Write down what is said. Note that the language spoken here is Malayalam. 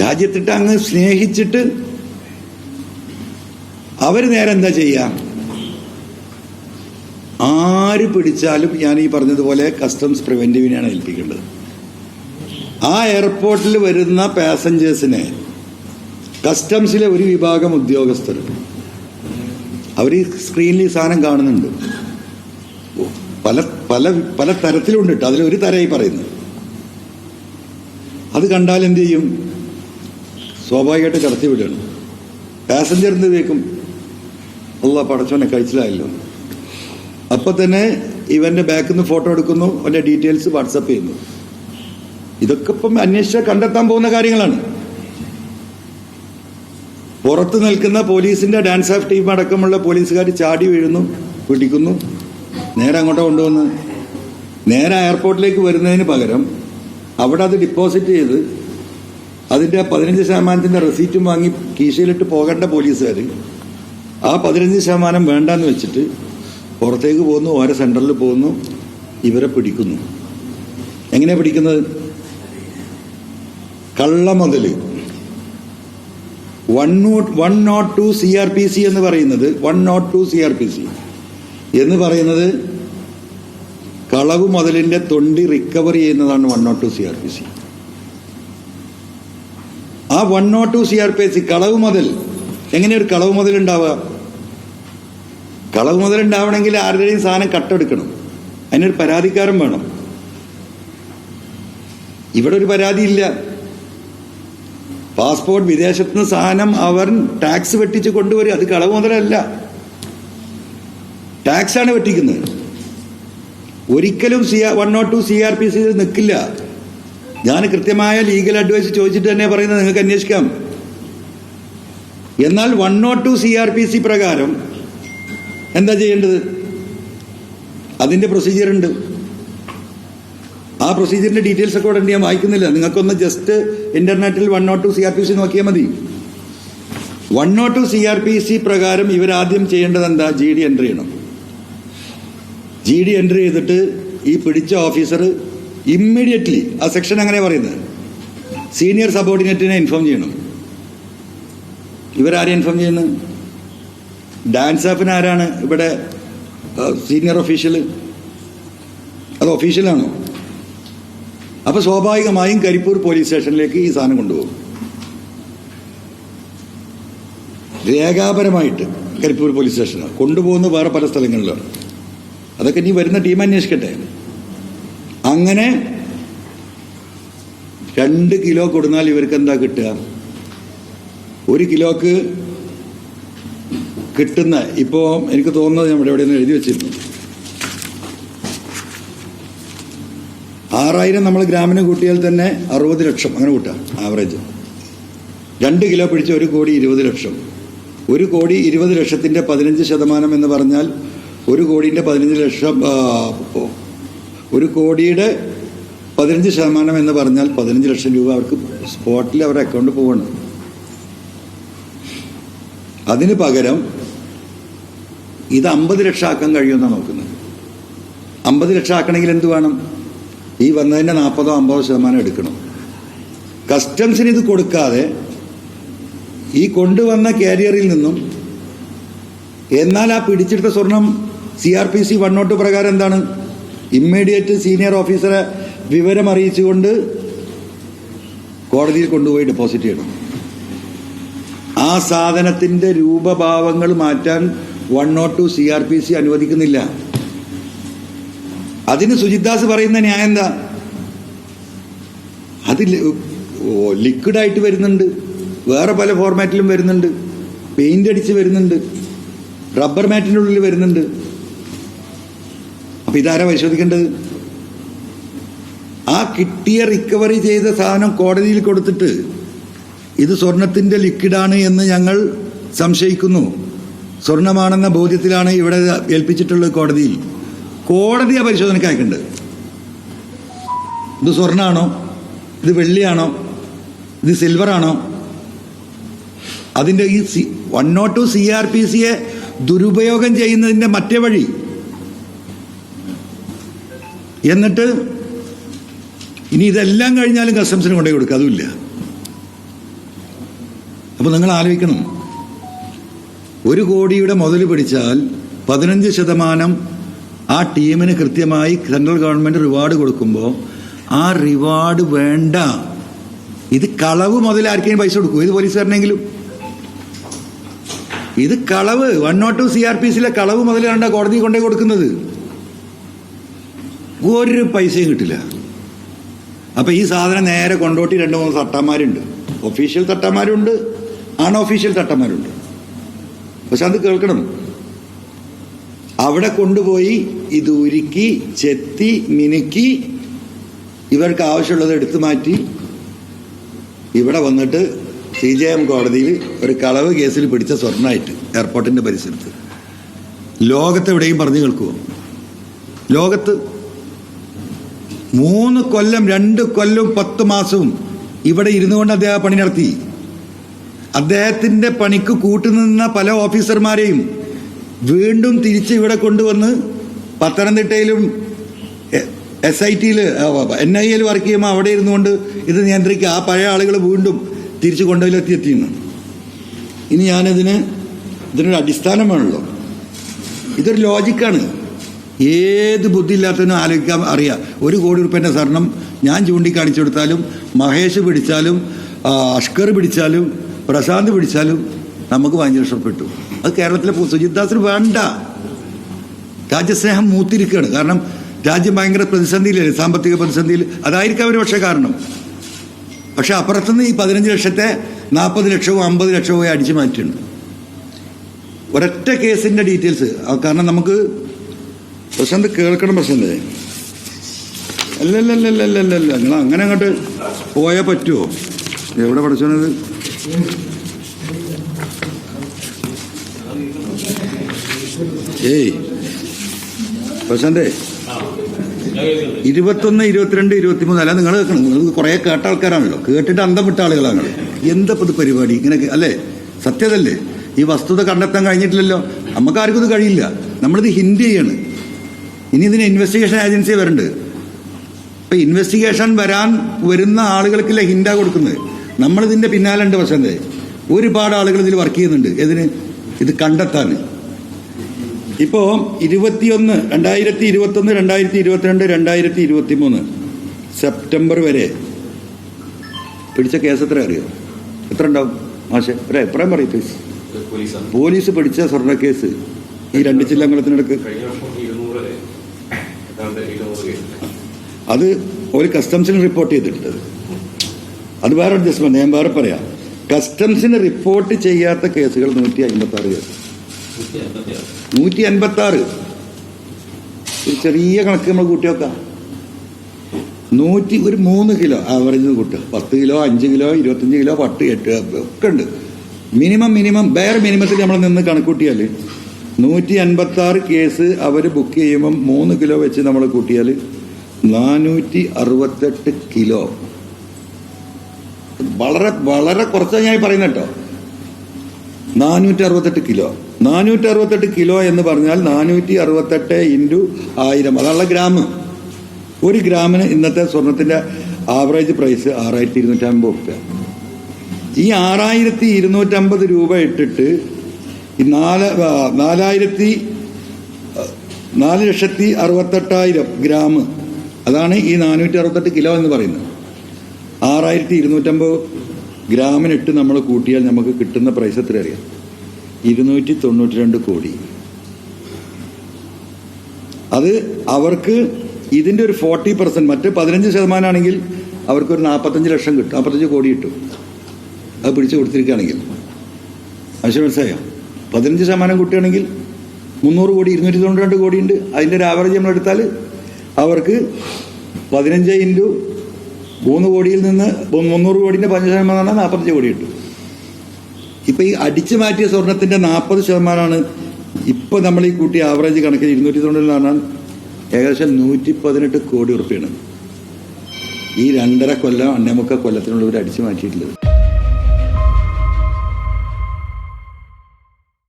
രാജ്യത്തിട്ട് അങ്ങ് സ്നേഹിച്ചിട്ട് അവർ നേരെ എന്താ ചെയ്യുക ആര് പിടിച്ചാലും ഞാൻ ഈ പറഞ്ഞതുപോലെ കസ്റ്റംസ് പ്രിവെന്റീവിനെയാണ് ഏൽപ്പിക്കേണ്ടത്. ആ എയർപോർട്ടിൽ വരുന്ന പാസഞ്ചേഴ്സിനെ കസ്റ്റംസിലെ ഒരു വിഭാഗം ഉദ്യോഗസ്ഥർ. അവർ ഈ സ്ക്രീനിൽ ഈ സാധനം കാണുന്നുണ്ട്. പല പല പല തരത്തിലുണ്ട് കേട്ടോ അതിലൊരു തരമായി പറയുന്നത് അത് കണ്ടാൽ എന്ത് ചെയ്യും? സ്വാഭാവികമായിട്ട് കടത്തി വിടുകയാണ്. പാസഞ്ചർ എന്ത് കേൾക്കും പടച്ചവനെ കഴിച്ചിലായല്ലോ. അപ്പം തന്നെ ഇവന്റെ ബാക്കിൽ നിന്ന് ഫോട്ടോ എടുക്കുന്നു അവന്റെ ഡീറ്റെയിൽസ് വാട്സപ്പ് ചെയ്യുന്നു. ഇതൊക്കെ ഇപ്പം അന്വേഷിച്ചാൽ കണ്ടെത്താൻ പോകുന്ന കാര്യങ്ങളാണ്. പുറത്ത് നിൽക്കുന്ന പോലീസിന്റെ ഡാൻസ് ഓഫ് ടീം അടക്കമുള്ള പോലീസുകാർ ചാടി വീഴുന്നു പിടിക്കുന്നു. നേരെ അങ്ങോട്ട് കൊണ്ടുവന്ന്. നേരെ എയർപോർട്ടിലേക്ക് വരുന്നതിന് പകരം അവിടെ അത് ഡിപ്പോസിറ്റ് ചെയ്ത് അതിന്റെ പതിനഞ്ച് ശതമാനത്തിന്റെ റെസീറ്റും വാങ്ങി കീശയിലിട്ട് പോകേണ്ട പോലീസുകാർ ആ പതിനഞ്ച് ശതമാനം വേണ്ടെന്ന് വെച്ചിട്ട് പുറത്തേക്ക് പോകുന്നു ഓരോ സെന്ററിൽ പോകുന്നു ഇവരെ പിടിക്കുന്നു. എങ്ങനെയാ പിടിക്കുന്നത്? കള്ള മുതൽ one one naught two C R P C എന്ന് പറയുന്നത് one naught two C R P C എന്ന് പറയുന്നത് കളവ് മുതലിന്റെ തൊണ്ടി റിക്കവർ ചെയ്യുന്നതാണ് one naught two C R P C ആ one naught two C R P C കളവ് മുതൽ എങ്ങനെ ഒരു കളവ് മുതൽ ഉണ്ടാവുക കളവ് മുതൽ ഉണ്ടാവണമെങ്കിൽ ആരുടെയും സാധനം കട്ടെടുക്കണം. അതിനൊരു പരാതിക്കാരൻ വേണം. ഇവിടെ ഒരു പരാതിയില്ല. പാസ്പോർട്ട് വിദേശത്ത് നിന്ന് സാധനം അവർ ടാക്സ് വെട്ടിച്ച് കൊണ്ടുവരും അത് കളവ് മുതലല്ല. ടാക്സ് ആണ് വെട്ടിക്കുന്നത്. ഒരിക്കലും C one naught two C R P C നിൽക്കില്ല. ഞാൻ കൃത്യമായ ലീഗൽ അഡ്വൈസ് ചോദിച്ചിട്ട് തന്നെ പറയുന്നത് നിങ്ങൾക്ക് അന്വേഷിക്കാം. എന്നാൽ one naught two C R P C പ്രകാരം എന്താ ചെയ്യേണ്ടത്? അതിന്റെ പ്രൊസീജിയർ ഉണ്ട്. ആ പ്രൊസീജിയറിന്റെ ഡീറ്റെയിൽസ് ഒക്കെ ഉടനെ ഞാൻ വായിക്കുന്നില്ല. നിങ്ങൾക്കൊന്ന് ജസ്റ്റ് ഇന്റർനെറ്റിൽ one naught two C R P C നോക്കിയാൽ മതി. One naught two C R P C പ്രകാരം ഇവരാദ്യം ചെയ്യേണ്ടത് എന്താ? ജി ഡി എൻട്രി ചെയ്യണം. ജി ഡി എൻട്രി ചെയ്തിട്ട് ഈ പിടിച്ച ഓഫീസർ ഇമ്മീഡിയറ്റ്ലി ആ സെക്ഷൻ അങ്ങനെ പറയുന്നത്. സീനിയർ സബോർഡിനേറ്റിനെ ഇൻഫോം ചെയ്യണം. ഇവരാരെ ഇൻഫോം ചെയ്യുന്നത് ഡാൻസ് ആപ്പിന് ആരാണ് ഇവിടെ സീനിയർ ഒഫീഷ്യൽ അത് ഒഫീഷ്യലാണോ അപ്പോൾ സ്വാഭാവികമായും കരിപ്പൂർ പോലീസ് സ്റ്റേഷനിലേക്ക് ഈ സാധനം കൊണ്ടുപോകും. രേഖാപരമായിട്ട് കരിപ്പൂർ പോലീസ് സ്റ്റേഷനാണ് കൊണ്ടുപോകുന്ന വേറെ പല സ്ഥലങ്ങളിലാണ്. അതൊക്കെ നീ വരുന്ന ടീം അന്വേഷിക്കട്ടെ. അങ്ങനെ രണ്ട് കിലോ കൊടുന്നാൽ ഇവർക്ക് എന്താ കിട്ടുക? ഒരു കിലോക്ക് കിട്ടുന്ന ഇപ്പോ എനിക്ക് തോന്നുന്നത് നമ്മുടെ എവിടെ നിന്ന് എഴുതി വെച്ചിരുന്നു. ആറായിരം നമ്മൾ ഗ്രാമിന് കൂട്ടിയാൽ തന്നെ അറുപത് ലക്ഷം അങ്ങനെ കൂട്ടാം ആവറേജ്. രണ്ട് കിലോ പിടിച്ച ഒരു കോടി ഇരുപത് ലക്ഷം. ഒരു കോടി ഇരുപത് ലക്ഷത്തിന്റെ പതിനഞ്ച് ശതമാനം എന്ന് പറഞ്ഞാൽ ഒരു കോടിന്റെ പതിനഞ്ച് ലക്ഷം ഒരു കോടിയുടെ പതിനഞ്ച് ശതമാനം എന്ന് പറഞ്ഞാൽ പതിനഞ്ച് ലക്ഷം രൂപ അവർക്ക് സ്പോട്ടിൽ അവരുടെ അക്കൗണ്ട് പോകണം അതിന് പകരം ഇത് അമ്പത് ലക്ഷം ആക്കാൻ കഴിയുമെന്നാണ് നോക്കുന്നത്. അമ്പത് ലക്ഷം ആക്കണമെങ്കിൽ എന്ത് വേണം? ഈ വന്നതിന്റെ നാൽപ്പതോ അമ്പതോ ശതമാനം എടുക്കണം. കസ്റ്റംസിന് ഇത് കൊടുക്കാതെ ഈ കൊണ്ടുവന്ന കാരിയറിൽ നിന്നും എന്നാൽ ആ പിടിച്ചെടുത്ത സ്വർണം C R P C one naught പ്രകാരം എന്താണ്? ഇമ്മീഡിയറ്റ് സീനിയർ ഓഫീസറെ വിവരം അറിയിച്ചുകൊണ്ട് കോടതിയിൽ കൊണ്ടുപോയി ഡെപ്പോസിറ്റ് ചെയ്യണം. ആ സാധനത്തിന്റെ രൂപഭാവങ്ങൾ മാറ്റാൻ one naught two C R P C അനുവദിക്കുന്നില്ല. അതിന് സുജിത്ദാസ് പറയുന്ന ന്യായം എന്താ? അത് ലിക്വിഡായിട്ട് വരുന്നുണ്ട്. വേറെ പല ഫോർമാറ്റിലും വരുന്നുണ്ട്. പെയിന്റ് അടിച്ച് വരുന്നുണ്ട്. റബ്ബർ മാറ്റിനുള്ളിൽ വരുന്നുണ്ട്. അപ്പൊ ഇതാരാ പരിശോധിക്കേണ്ടത്? ആ കിട്ടിയ റിക്കവറി ചെയ്ത സാധനം കോടതിയിൽ കൊടുത്തിട്ട് ഇത് സ്വർണത്തിന്റെ ലിക്വിഡാണ് എന്ന് ഞങ്ങൾ സംശയിക്കുന്നു. സ്വർണമാണെന്ന ബോധ്യത്തിലാണ് ഇവിടെ ഏൽപ്പിച്ചിട്ടുള്ളത് കോടതിയിൽ. കോടതിയാ പരിശോധനയ്ക്ക് അയക്കേണ്ടത് ഇത് സ്വർണാണോ ഇത് വെള്ളിയാണോ? ഇത് സിൽവറാണോ അതിന്റെ ഈ C one naught two C R P സിയെ ദുരുപയോഗം ചെയ്യുന്നതിന്റെ മറ്റേ വഴി എന്നിട്ട് ഇനി ഇതെല്ലാം കഴിഞ്ഞാലും കസ്റ്റംസിന് കൊണ്ടുപോയി കൊടുക്കുക. അതുമില്ല. അപ്പോൾ നിങ്ങൾ ആലോചിക്കണം. ഒരു കോടിയുടെ മുതൽ പിടിച്ചാൽ പതിനഞ്ച് ശതമാനം ആ ടീമിന് കൃത്യമായി സെൻട്രൽ ഗവൺമെന്റ് റിവാർഡ് കൊടുക്കുമ്പോൾ ആ റിവാർഡ് വേണ്ട. ഇത് കളവ് മുതൽ ആർക്കെങ്കിലും പൈസ കൊടുക്കും ഇത് പോലീസുകാരനെങ്കിലും ഇത് കളവ്. One naught two C R P സിയിലെ കളവ് മുതലാണ് കോടതി കൊണ്ടേ കൊടുക്കുന്നത്. ഒരു പൈസയും കിട്ടില്ല. അപ്പം ഈ സാധനം നേരെ കൊണ്ടോട്ടി രണ്ട് മൂന്ന് തട്ടന്മാരുണ്ട്. Official തട്ടന്മാരുണ്ട് unofficial തട്ടന്മാരുണ്ട്. പക്ഷെ അത് കേൾക്കണം. അവിടെ കൊണ്ടുപോയി ഇത് ഉരുക്കി ചെത്തി മിനുക്കി ഇവർക്ക് ആവശ്യമുള്ളത് എടുത്തു മാറ്റി. ഇവിടെ വന്നിട്ട് സി ജെ എം കോടതിയിൽ ഒരു കളവ് കേസിൽ പിടിച്ച സ്വർണമായിട്ട് എയർപോർട്ടിന്റെ പരിസരത്ത്. ലോകത്തെവിടെയും പറഞ്ഞു കേൾക്കുമോ ലോകത്ത് മൂന്ന് കൊല്ലം രണ്ട് കൊല്ലം പത്ത് മാസവും ഇവിടെ ഇരുന്നു കൊണ്ട് അദ്ദേഹം പണി നടത്തി. അദ്ദേഹത്തിന്റെ പണിക്ക് കൂട്ടുനിന്ന പല ഓഫീസർമാരെയും വീണ്ടും തിരിച്ച് ഇവിടെ കൊണ്ടുവന്ന് പത്തനംതിട്ടയിലും എസ് ഐ ടിയിൽ എൻ ഐ എയിൽ വർക്ക് ചെയ്യുമ്പോൾ അവിടെ ഇരുന്നുകൊണ്ട് ഇത് നിയന്ത്രിക്കുക. ആ പഴയ ആളുകൾ വീണ്ടും തിരിച്ചു കൊണ്ടുപോയിലെത്തി എത്തിയിരുന്നു ഇനി ഞാനിതിന് ഇതിനൊരു അടിസ്ഥാനം വേണമല്ലോ ഇതൊരു ലോജിക്കാണ്. ഏത് ബുദ്ധിയില്ലാത്തതിനും ആലോചിക്കാൻ അറിയാം. ഒരു കോടി റുപ്യന്റെ സ്വർണം ഞാൻ ചൂണ്ടിക്കാണിച്ചു കൊടുത്താലും മഹേഷ് പിടിച്ചാലും അഷ്കർ പിടിച്ചാലും പ്രശാന്ത് പിടിച്ചാലും നമുക്ക് പതിനഞ്ച് ലക്ഷം അത് കേരളത്തിലെ സുജിത്ദാസിന് സുജിത് ദാസിന് വേണ്ട. രാജ്യസ്നേഹം മൂത്തിരിക്കുകയാണ്. കാരണം രാജ്യം ഭയങ്കര പ്രതിസന്ധിയിലല്ലേ സാമ്പത്തിക പ്രതിസന്ധിയിൽ. അതായിരിക്കും അവർ പക്ഷേ കാരണം. പക്ഷെ അപ്പുറത്തുനിന്ന് ഈ പതിനഞ്ച് ലക്ഷത്തെ നാൽപ്പത് ലക്ഷവും അമ്പത് ലക്ഷവും അടിച്ചു മാറ്റിയിട്ടുണ്ട് ഒരൊറ്റ കേസിന്റെ ഡീറ്റെയിൽസ് കാരണം നമുക്ക് പ്രശാന്ത് കേൾക്കണം പ്രശാന്ത്. അല്ലല്ലല്ലല്ലല്ലല്ല നിങ്ങൾ അങ്ങനെ അങ്ങോട്ട് പോയാൽ പറ്റുമോ എവിടെ പഠിച്ചത് ഏയ്. പ്രശാന്തേ. ഇരുപത്തൊന്ന് ഇരുപത്തിരണ്ട് ഇരുപത്തിമൂന്ന്. അല്ല നിങ്ങൾ കേൾക്കണം. നിങ്ങൾ കുറേ കേട്ട ആൾക്കാരാണല്ലോ. കേട്ടിട്ട് അന്തം വിട്ട ആളുകളാണ് എന്താ ഇത് പരിപാടി? ഇങ്ങനെ അല്ലേ? സത്യതല്ലേ? ഈ വസ്തുത കണ്ടെത്താൻ കഴിഞ്ഞിട്ടില്ലല്ലോ. നമുക്കാർക്കും ഇത് കഴിയില്ല. നമ്മളിത് ഹിന്ദി ചെയ്യാണ്. ഇനി ഇതിന് ഇൻവെസ്റ്റിഗേഷൻ ഏജൻസി വരുന്നുണ്ട്. ഇപ്പൊ ഇൻവെസ്റ്റിഗേഷൻ വരാൻ വരുന്ന ആളുകൾക്കല്ലേ ഹിന്ദ കൊടുക്കുന്നത്? നമ്മളിതിന്റെ പിന്നാലുണ്ട് വസന്തേ ഒരുപാട് ആളുകൾ ഇതിൽ വർക്ക് ചെയ്യുന്നുണ്ട്. ഇതിന് ഇത് കണ്ടെത്താൻ. ഇപ്പോ ഇരുപത്തിയൊന്ന് രണ്ടായിരത്തി ഇരുപത്തൊന്ന് രണ്ടായിരത്തി ഇരുപത്തിരണ്ട് രണ്ടായിരത്തി ഇരുപത്തി മൂന്ന് സെപ്റ്റംബർ വരെ. പിടിച്ച കേസ് എത്ര അറിയോ? എത്ര ഉണ്ടാവും? മാഷെ ഒരു അഭിപ്രായം പറയും പ്ലീസ് പോലീസ് പിടിച്ച സ്വർണ കേസ് ഈ രണ്ട് ജില്ലങ്ങളത്തിനടുക്ക് അത് ഒരു കസ്റ്റംസിന് റിപ്പോർട്ട് ചെയ്തിട്ടുണ്ട്. അത് വേറെ അഡ്ജസ്റ്റ്മെന്റ് ഞാൻ വേറെ പറയാം. കസ്റ്റംസിന് റിപ്പോർട്ട് ചെയ്യാത്ത കേസുകൾ നൂറ്റി അൻപത്തി ആറ് കേസ്. നൂറ്റി അൻപത്തി ആറ് ഒരു ചെറിയ കണക്ക് നമ്മൾ കൂട്ടി വെക്കാം നൂറ്റി ഒരു മൂന്ന് കിലോ ആവറേജ് കൂട്ടുക. പത്ത് കിലോ അഞ്ച് കിലോ ഇരുപത്തഞ്ച് കിലോ പട്ട് എട്ട് ഒക്കെ ഉണ്ട്. മിനിമം മിനിമം വേറെ മിനിമത്തിൽ നമ്മൾ നിന്ന് കണക്കൂട്ടിയാൽ നൂറ്റി അൻപത്തി ആറ് കേസ് അവർ ബുക്ക് ചെയ്യുമ്പം മൂന്ന് കിലോ വെച്ച് നമ്മൾ കൂട്ടിയാൽ നാനൂറ്റി അറുപത്തെട്ട് കിലോ. വളരെ വളരെ കുറച്ചാണ് ഞാൻ പറയുന്നത് കേട്ടോ. നാനൂറ്റി അറുപത്തെട്ട് കിലോ. നാനൂറ്റി അറുപത്തെട്ട് കിലോ എന്ന് പറഞ്ഞാൽ നാനൂറ്റി അറുപത്തെട്ട് ഇന്റു ആയിരം. അതാണുള്ള ഗ്രാം. ഒരു ഗ്രാമിന് ഇന്നത്തെ സ്വർണത്തിന്റെ ആവറേജ് പ്രൈസ് ആറായിരത്തി ഇരുന്നൂറ്റമ്പത് റുപ്യ. ഈ ആറായിരത്തി ഇരുന്നൂറ്റമ്പത് രൂപ ഇട്ടിട്ട് നാല് നാലായിരത്തി നാല് ലക്ഷത്തി അറുപത്തെട്ടായിരം ഗ്രാം. അതാണ് ഈ നാനൂറ്റി അറുപത്തെട്ട് കിലോ എന്ന് പറയുന്നത്. ആറായിരത്തി ഇരുന്നൂറ്റമ്പത് ഗ്രാമിനിട്ട് നമ്മൾ കൂട്ടിയാൽ നമുക്ക് കിട്ടുന്ന പ്രൈസ് എത്ര അറിയാം? ഇരുന്നൂറ്റി തൊണ്ണൂറ്റി രണ്ട് കോടി. അത് അവർക്ക് ഇതിന്റെ ഒരു ഫോർട്ടി പെർസെന്റ് മറ്റ് പതിനഞ്ച് ശതമാനമാണെങ്കിൽ അവർക്കൊരു നാൽപ്പത്തഞ്ച് ലക്ഷം കിട്ടും നാൽപ്പത്തഞ്ച് കോടി കിട്ടും. അത് പിടിച്ചു കൊടുത്തിരിക്കുകയാണെങ്കിൽ. ആവശ്യം മനസ്സിലായോ? പതിനഞ്ച് ശതമാനം കുട്ടിയാണെങ്കിൽ മുന്നൂറ് കോടി ഇരുന്നൂറ്റി തൊണ്ണൂറ്റി കോടി ഉണ്ട് അതിന്റെ ഒരു ആവറേജ് നമ്മൾ എടുത്താൽ അവർക്ക് പതിനഞ്ച് ഇന്റു മൂന്ന് കോടിയിൽ നിന്ന് മുന്നൂറ് കോടിന്റെ പതിനഞ്ച് ശതമാനമാണ് നാൽപ്പത്തഞ്ച് കോടി കിട്ടും ഇപ്പം ഈ അടിച്ചു മാറ്റിയ സ്വർണത്തിന്റെ നാൽപ്പത് ശതമാനമാണ് ഇപ്പം നമ്മൾ ഈ കൂട്ടി ആവറേജ് കണക്കിൽ ഇരുന്നൂറ്റി തൊണ്ണൂറ്റി പറഞ്ഞാൽ ഏകദേശം നൂറ്റി പതിനെട്ട് കോടി ഉറുപ്പിയാണ് ഈ രണ്ടര കൊല്ലം അന്നമുക്ക കൊല്ലത്തിനുള്ളവർ അടിച്ചു മാറ്റിയിട്ടുള്ളത്.